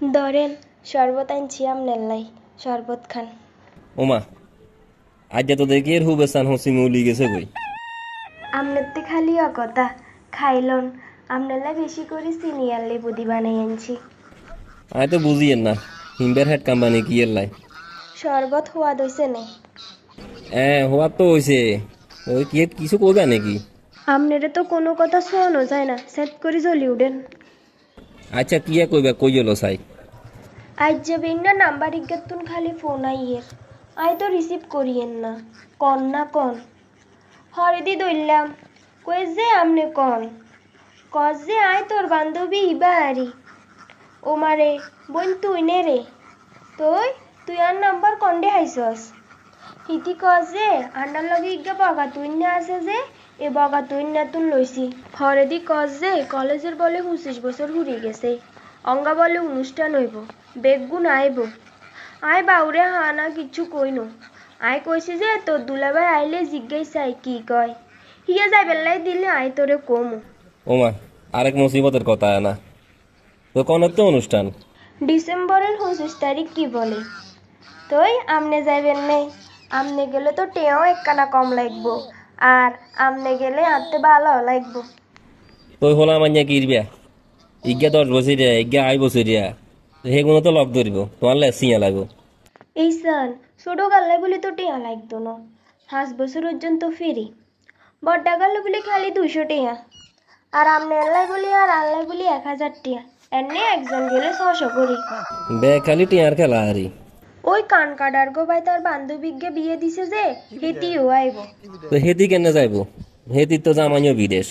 ধরেন শরবত আনছি আমনের লাই শরবত খান। ওমা আজ তো দেখি এর হুবে সান হসি মৌলি গেছে কই। আমনের তে খালি অকতা খাইলন আমনের লাই বেশি করে সিনিয়র লেবু দি বানাই আনছি। আয় তো বুঝিয়েন না হিমবের হেড কোম্পানি কি এর লাই। শরবত হওয়া দইছে নে। হ্যাঁ হওয়ার তো হয়েছে ওই কি কিছু করবে নাকি? আমনেরে তো কোনো কথা শোনো যায় না সেট করে জ্বলি উঠেন। আচ্ছা কি আর কইবা, কই হলো সাই? আজ যাবেন না নাম্বার ইজ্ঞাতুন খালি ফোন আইয়ের। আই তো রিসিভ করিয়েন না। কন না কন। হরিদি দইলাম। কই যে আমনে কন? কস যে আয় তোর বান্ধবী ইবাহারি। ও মারে বোন তুই নে রে তুই তুই আর নাম্বার কন্ডে হাইছস? হিতি কস যে আন্ডার লগে ইজ্ঞা বগা না আছে যে এ বগা তুই না তুন লইছি হরেদি কস যে কলেজের বলে পঁচিশ বছর ঘুরি গেছে। অঙ্গা বলে অনুষ্ঠান হইব। বেগুন আইব। আয় বাউরে হানা কিচ্ছু কইনো আয় কইছি যে তোর দুলাভাই আইলে চাই কি কয়। হিয়া যাই বেলাই দিলে আয় তোরে কমু। ওমা আরেক মুসিবতের কথা না তো কনের তো অনুষ্ঠান? ডিসেম্বরের পঁচিশ তারিখ কি বলে? তুই আমনে যাইবেন নে আমনে গেলে তো টেও একখানা কম লাগবো আর আমনে গেলে আনতে ভালো লাগবো। তুই হলা মাইয়া কি ইরবিয়া ইজ্ঞা দশ বছরিয়া ইজ্ঞা আই বছরিয়া সেগুলো তো লগ ধরিব তোমার লেসিয়া লাগবো। এই সান ছোট গাল্লে বলে তো টেয়া লাগতো না। পাঁচ বছর পর্যন্ত ফেরি বড্ডা গাল্লে বলে খালি দুইশো টেয়া। আর আমনে আল্লাই বলি আর আল্লাই বলি এক হাজার টিয়া। এনে একজন গেলে ছশো করি বে খালি টিয়ার খেলা হারি ওই কান কাটার গো ভাই তার বান্ধবীকে বিয়ে দিছে যে হিতিও আইব। তো হেতি কেনে যাইব? হেতির তো জামাইও বিদেশ।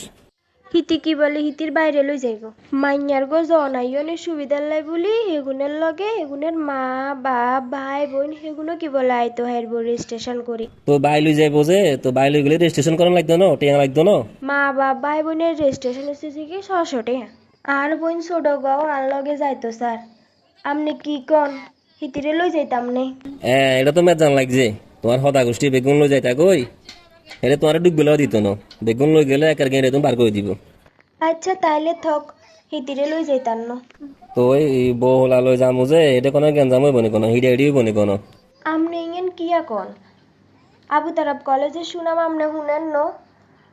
হিতি কি বলে হিতির বাইরে লই যাইব। মাইয়ার গো জনাইয়নের সুবিধার লাই বলি হেগুনের লগে হেগুনের মা বাপ ভাই বোন হেগুনো কি বলে আইতো হাইর রেজিস্ট্রেশন করি। তো বাইলই যাইব যে তো বাইলই গেলে রেজিস্ট্রেশন করা লাগতো না? টিয়া লাগতো না? মা বাপ ভাই বোনের রেজিস্ট্রেশন এসে থেকে ছশো টাকা আর বোন ছোট গাও আর লগে যাইতো স্যার। আপনি কি কন? হিতিরে লই যাইতাম নে? হ্যাঁ এটা তো মেজান লাগছে। তোমার হদা গোষ্ঠী বেগুন লই যাইতা কই? এটা তোমার ডুব গেলেও দিত না। বেগুন লই গেলে একের গেঁড়ে তুমি বার করে দিব। আচ্ছা তাইলে থক হিতিরে লই যাইতাম ন। তো ওই বউ হলা লই যামু যে এটা কোনো গেঞ্জাম হইব নি কোনো হিডে হিডিও বনি কোনো। আমনে ইঙ্গেন কিয়া কন? আবু তারাব কলেজে শুনাম আমনে শুনেন ন?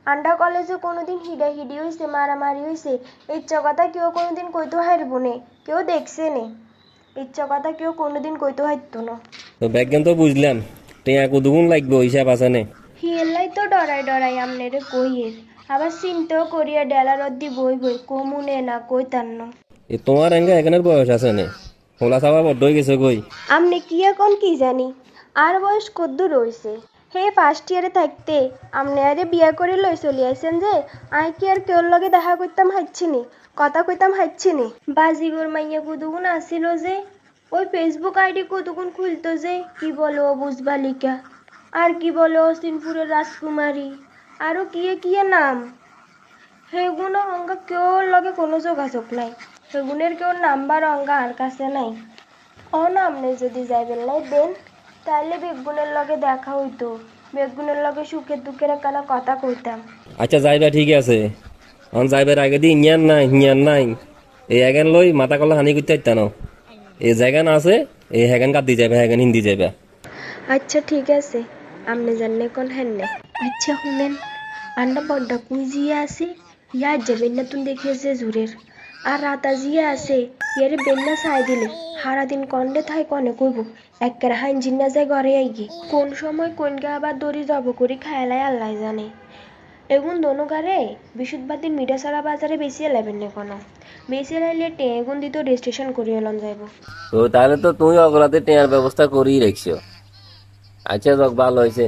আন্ডা কলেজে কোনোদিন হিডা হিডি হইছে মারামারি হইছে। ইচ্ছা কথা কেউ কোনোদিন কইতো হারবো নে কেউ দেখছে নে? ইচ্ছা কথা কেউ কোনোদিন কইতে হইতো না। তো ব্যাগেন তো বুঝলাম টিয়া কুদুগুন লাগবে হিসাব আছে নে। হিয়েলাই তো ডরাই ডরাই আমনেরে কইয়ের আবার চিন্তাও করিয়া ডেলার অদ্দি বই বই কমুনে না কইতান না। এ তোমার এঙ্গা এখানের বয়স আছে নে হোলা চাবা বড্ড হয়ে গেছে কই। আমনে কি এখন কি জানি আর বয়স কদ্দূর রইছে হে ফার্স্ট ইয়ারে থাকতে, আমনে আরে বিয়া করে লই চলি আইছেন যে, আই কি আর কেউর লগে দেখা করতাম হাইছিনি কথা কইতাম হাইছিনি বাজিগর মাইয়া কুদুগুন আসিল যে, ওই ফেসবুক আইডি কুদুগুন খুলতো যে, কি বলো বুঝবালিকা আর কি বলো সিনপুরের রাজকুমারী? আরও কিয়ে কিয়ে নাম? সেগুলো অঙ্গা কেউর লগে কোনো যোগাযোগ নাই। সেগুনের কেউ নাম্বার অঙ্গা আর কাছে নাই। অনামনে যদি যাইবেন নাই, দেন তাহলে বেগুনের লগে দেখা হইতো। বেগুনের লগে সুখের দুঃখের একখানা কথা কইতাম। আচ্ছা যাইবা ঠিক আছে। অন যাইবার আগে দি ইঞ্জান নাই হিয়ান নাই। এই এগান লই মাথা কলা হানি করতে পারতাম এই জায়গান আছে এই হ্যাগান কাঁদি যাবে হ্যাগান হিন্দি যাবে আচ্ছা ঠিক আছে। আমনে জানলে কোন হেননে। আচ্ছা শুনেন আন্ডা বড্ডা কুই জিয়া আছে ইয়ার যাবেন না তুমি দেখিয়েছে জুরের। আর রাতা জিয়া আছে, ইয়ারে বেন্না চাই দিলে। সারাদিন কন্ডে থাই কনে কইব একের হাইন জিন্না যায় ঘরে আইগি। কোন সময় কোন গা আবার দড়ি যাব করি খায়লাই আল্লাহ জানে। এগুন দোনো গারে বিশুদ্ধবাদীর মিঠাসারা বাজারে বেশি এলাবেন না কোনো। বেশি লাইলে টে এগুন দিত রেজিস্ট্রেশন করিয়ে এলন যাইব। তো তাহলে তো তুমি অগরাতে টেয়ার ব্যবস্থা করেই রাখছো। আচ্ছা যাক, ভালো হয়েছে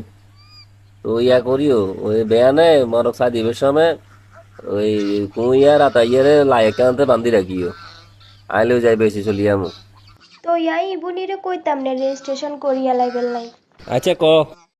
তো ইয়া করিও, ওই বেয়ানে মরক সাদিবের সময়। ওই কুইয়ার আতাইয়ারে লায়কে আনতে বান্ধি রাখিও। আইলেও যাই বেশি চলিয়ামু তো ইয়াই বুনিরে কইতাম না রেজিস্ট্রেশন করিয়া লাইবেল নাই। আচ্ছা ক।